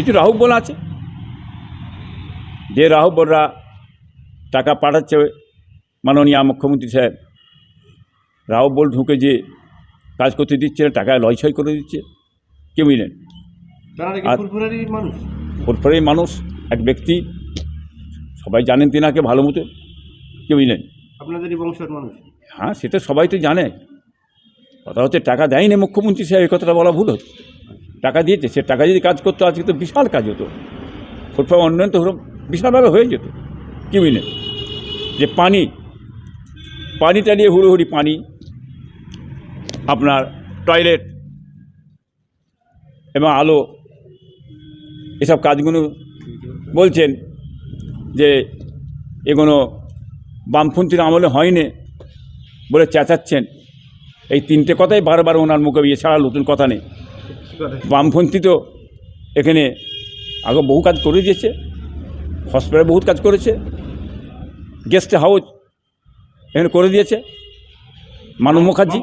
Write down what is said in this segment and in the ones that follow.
কিছু রাহুবল আছে। যে রাহুবলরা টাকা পাঠাচ্ছে মাননীয় মুখ্যমন্ত্রী সাহেব রাহুবল ঢুকে যে কাজ করতে দিচ্ছে না টাকায় লয়ছয় করে দিচ্ছে কে বুঝলেন তারা নাকি আর- ফুলপুরারই মানুষ। এক ব্যক্তি সবাই জানেন তিনাকে ভালো মতো কে বুঝলেন আপনাদেরই বংশের মানুষ। হ্যাঁ সেটা সবাই তো জানে। কথা হচ্ছে টাকা দেয়নি মুখ্যমন্ত্রী সাহেব এই কথাটা বলা ভুল হচ্ছে। টাকা দিয়েছে, সে টাকা যদি কাজ করতো, আজকে তো বিশাল কাজ হতো। ফুটপাথ উন্নয়ন তো বিশালভাবে হয়ে যেত। কি বুঝলেন? যে পানি পানিটা নিয়ে হুড়োহুড়ি পানি, আপনার টয়লেট এবং আলো, এসব কাজগুলো বলছেন যে এগুলো বামপন্থীর আমলে হয়নি বলে চেঁচাচ্ছেন। এই তিনটে কথাই বারবার ওনার মুখে ইয়ে ছাড়া নতুন কথা নেই। বামপন্থী তো এখানে আগে বহু কাজ করে দিয়েছে হসপিটালে বহুত কাজ করেছে গেস্ট হাউস এখানে করে দিয়েছে। মানব মুখার্জি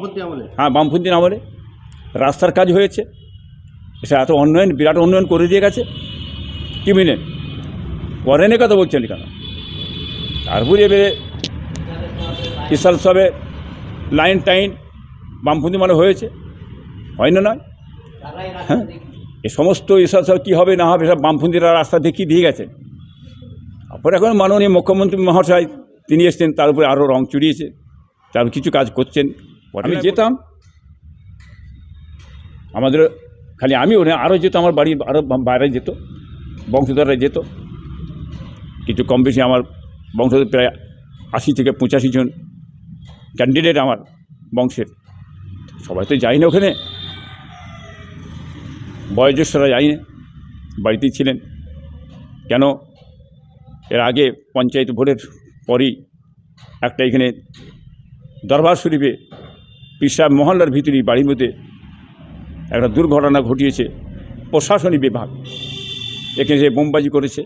হ্যাঁ বামপন্থী আমলে। রাস্তার কাজ হয়েছে এটা এত উন্নয়ন বিরাট উন্নয়ন করে দিয়ে গেছে। কি মিলেন করেনি কথা বলছেন কেন? তারপরে এবারে ইসাল সবে লাইন টাইন বামপন্থী মানে হয়েছে। হয় না নয়? হ্যাঁ? এ সমস্ত এসব সব কী হবে না হবে সব বামপন্থীরা রাস্তা দেখিয়ে দিয়ে গেছেন তারপর এখন মাননীয় মুখ্যমন্ত্রী মহাশয় তিনি এসছেন তার উপরে আরও রং চড়িয়েছে তার কিছু কাজ করছেন। আমি যেতাম। আমাদের খালি আমি ওখানে আরও যেত আমার বাড়ি আরও বাইরে যেত বংশধররা যেত। কিছু কম বেশি আমার বংশধর প্রায় আশি থেকে পঁচাশি জন ক্যান্ডিডেট আমার বংশের। সবাই তো যাই না ওখানে। বয়োজ্যেষ্ঠরা যাই না বাড়িতেই ছিলেন। কেন? এর আগে পঞ্চায়েত ভোটের পরই একটা এখানে দরবার শরীফে পিসাব মহল্লার ভিতরেই বাড়ির মধ্যে একটা দুর্ঘটনা ঘটিয়েছে প্রশাসনিক বিভাগ। এখানে সে বোমবাজি করেছে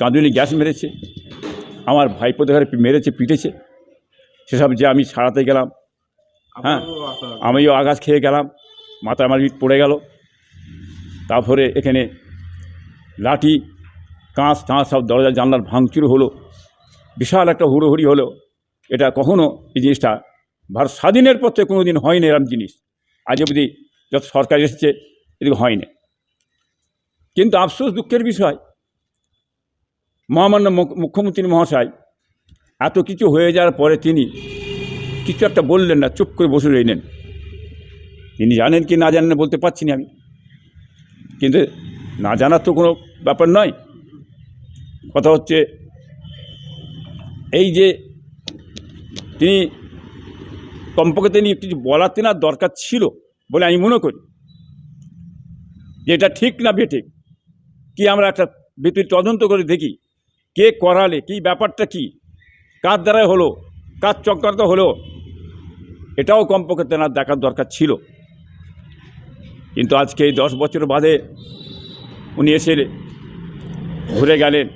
কাঁদুনি গ্যাস মেরেছে আমার ভাইপো দেখারে মেরেছে পিটেছে। সেসব যে আমি ছাড়াতে গেলাম হ্যাঁ আমিও আঘাত খেয়ে গেলাম মাথা আমার পড়ে গেল। তারপরে এখানে লাঠি, কাঁচ টাঁচ সব দরজা, জানলার ভাঙচুর হলো। বিশাল একটা হুড়োহুড়ি হলো। এটা কখনো এই জিনিসটা ভারত স্বাধীনের পর থেকে কোনো দিন হয়নি এরম জিনিস। আজ অবধি যত সরকার এসেছে, এদিকে হয়নি। কিন্তু আফসোস দুঃখের বিষয়, মহামান্য মুখ- মুখ্যমন্ত্রী মহাশয়, এত কিছু হয়ে যাওয়ার পরে তিনি কিছু একটা বললেন না, চুপ করে বসে রইলেন। তিনি জানেন কি না জানেন বলতে পারছি না আমি। কিন্তু না জানার তো কোনো ব্যাপার নয়। কথা হচ্ছে এই যে তিনি কমপক্ষে তিনি কিছু বলার তেনার দরকার ছিল বলে আমি মনে করি। যে এটা ঠিক না বেঠিক, কি আমরা একটা ভিতরে তদন্ত করে দেখি, কে করালে, কি ব্যাপারটা কি, কার দ্বারাই হলো, কার চক্রান্ত হলো, এটাও কমপক্ষে তেনার দেখার দরকার ছিল। কিন্তু আজকে এই দশ বছর বাদে উনি এসে ঘুরে গেলেন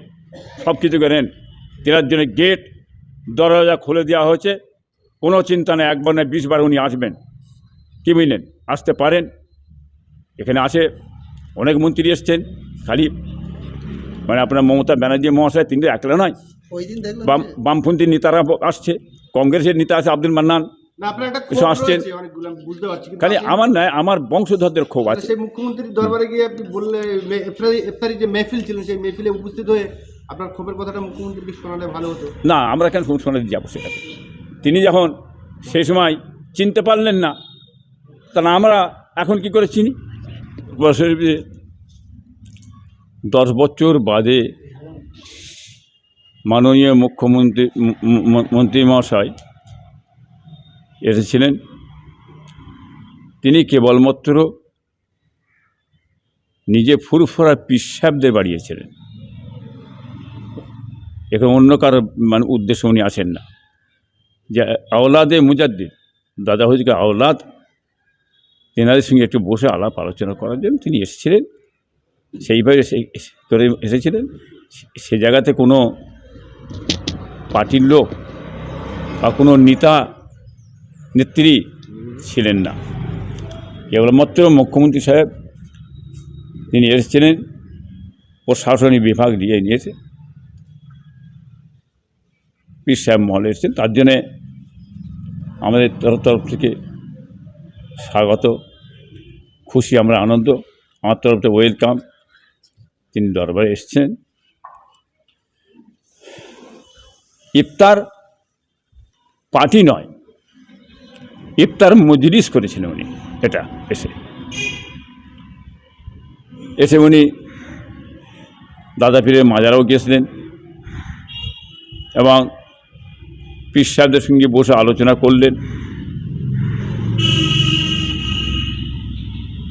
সব কিছু গেলেন। তেনার জন্য গেট দরজা খুলে দেওয়া হয়েছে। কোনো চিন্তা নেই একবার না বিশবার উনি আসবেন। কী বুঝলেন আসতে পারেন। এখানে আসে অনেক মন্ত্রী এসছেন খালি মানে আপনার মমতা ব্যানার্জি মহাশয় তিনি একলা নয়। বাম বামপন্থী নেতারা আসছে কংগ্রেসের নেতা আছে আব্দুল মান্নান। না আপনার একটা এসব ক্ষোভ আসছেন। খালি আমার নয় আমার বংশধরদের ক্ষোভ আছে। সেই মুখ্যমন্ত্রীর দরবারে গিয়ে আপনি বললে ইফতারি যে মেহফিল ছিল সেই মেহফিলে উপস্থিত হয়ে আপনার ক্ষোভের কথাটা মুখ্যমন্ত্রীকে শোনালে ভালো হতো। না আমরা কেন শোনাতে যাব সেটাকে? তিনি যখন সেই সময় চিনতে পারলেন না তাহলে আমরা এখন কি করে চিনি? বছরের দশ বছর বাদে মাননীয় মুখ্যমন্ত্রী মন্ত্রী মহাশয় এসেছিলেন। তিনি কেবলমাত্র নিজে ফুরফুরা পিসাবদের বাড়িয়েছিলেন। এখানে অন্য কারও মানে উদ্দেশ্য উনি আসেন না। যে আওলাদে মুজাদ্দিদ, দাদা হজিকে আওলাদ। তেনাদের সঙ্গে একটু বসে আলাপ আলোচনা করার জন্য তিনি এসেছিলেন। সেইভাবে সেই করে এসেছিলেন। সে জায়গাতে কোনো পার্টির লোক বা কোনো নেতা নেত্রী ছিলেন না। কেবলমাত্র মুখ্যমন্ত্রী সাহেব তিনি এসেছিলেন প্রশাসনিক বিভাগ নিয়ে নিয়েছে। পীর সাহেব মহল এসেছেন। তার জন্যে আমাদের তরফ তরফ থেকে স্বাগত, খুশি, আমরা আনন্দ। আমার তরফ থেকে ওয়েলকাম। তিনি দরবারে এসছেন। ইফতার পার্টি নয় ইফতার মজলিস করেছিলেন উনি, এটা এসে। এসে উনি দাদা পীরের মাজারাও গিয়েছিলেন এবং পীর সাহেবদের সঙ্গে বসে আলোচনা করলেন।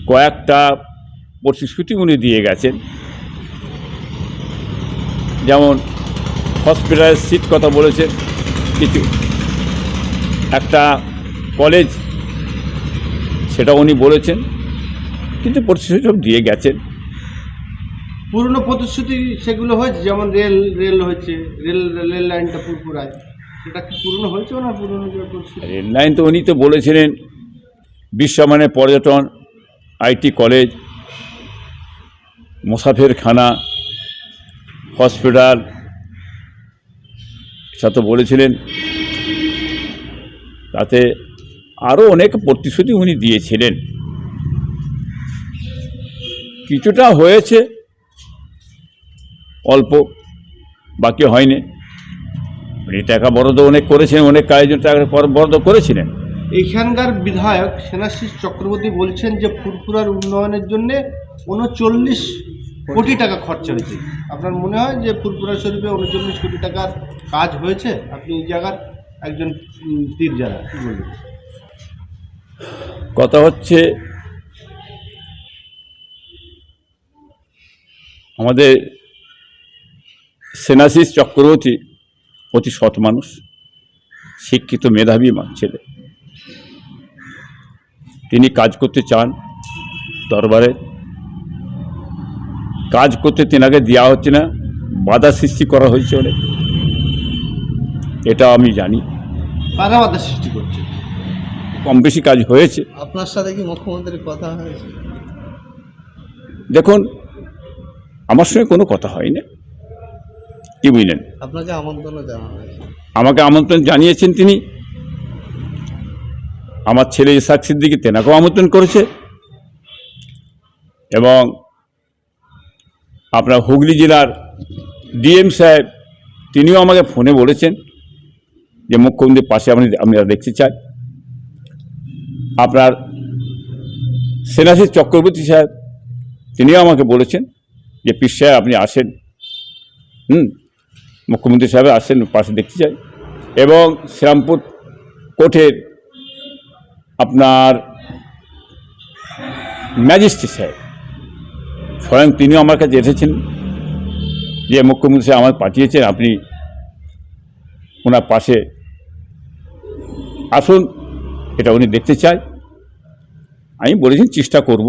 কয়েকটা প্রতিশ্রুতি উনি দিয়ে গেছেন। যেমন হসপিটালের সিট কথা বলেছেন, কিছু। একটা কলেজ সেটা উনি বলেছেন কিন্তু প্রতিশ্রুতি সব দিয়ে গেছেন। পুরনো প্রতিশ্রুতি সেগুলো হয়েছে যেমন রেল রেল হয়েছে রেল রেল লাইনটা পুরপুরায় সেটা কি পূর্ণ হয়েছে না পুরনো রেল লাইন তো উনি তো বলেছিলেন বিশ্বমানের পর্যটন আইটি কলেজ মুসাফিরখানা হসপিটাল এটা তো বলেছিলেন। তাতে আরও অনেক প্রতিশ্রুতি উনি দিয়েছিলেন। কিছুটা হয়েছে, অল্প, বাকি হয়নি। উনি টাকা বরাদ্দ অনেক করেছেন অনেক কাজের টাকা বরাদ্দ করেছিলেন। এখানকার বিধায়ক সেনাশিস চক্রবর্তী বলছেন যে ফুরফুরার উন্নয়নের জন্যে উনচল্লিশ কোটি টাকা খরচা হয়েছে। আপনার মনে হয় যে ফুরফুরা শরীফে উনচল্লিশ কোটি টাকার কাজ হয়েছে? আপনি এই জায়গার একজন তীর যারা বলবেন? কথা হচ্ছে, আমাদের সেনাশিস চক্রবর্তী অতি সৎ মানুষ, শিক্ষিত মেধাবী ছেলে। তিনি কাজ করতে চান দরবারে। কাজ করতে তেনাকে দেওয়া হচ্ছে না, বাধা সৃষ্টি করা হয়েছে অনেক। এটা আমি জানি। কারা বাধা সৃষ্টি করছে। কম বেশি কাজ হয়েছে। আপনার সাথে কি মুখ্যমন্ত্রীর কথা হয়েছে? দেখুন আমার সঙ্গে কোনো কথা হয়নি। কি বুঝলেন? আপনাকে হয়েছে। আমাকে আমন্ত্রণ জানিয়েছেন তিনি। আমার ছেলে ইসাক সিদ্দিকি তেনাকেও আমন্ত্রণ করেছে। এবং আপনার হুগলি জেলার ডিএম সাহেব তিনিও আমাকে ফোনে বলেছেন যে মুখ্যমন্ত্রীর পাশে আমি আমরা দেখতে চাই আপনার সেনাশিস চক্রবর্তী সাহেব তিনিও আমাকে বলেছেন যে পিস সাহেব আপনি আসেন। হুম, মুখ্যমন্ত্রী সাহেব আসেন, পাশে দেখতে চাই এবং শ্রীরামপুর কোর্টের আপনার ম্যাজিস্ট্রেট সাহেব, স্বয়ং তিনিও আমার কাছে এসেছেন যে মুখ্যমন্ত্রী সাহেব আমার পাঠিয়েছেন, আপনি ওনার পাশে আসুন, এটা উনি দেখতে চাই আমি বলেছি চেষ্টা করব।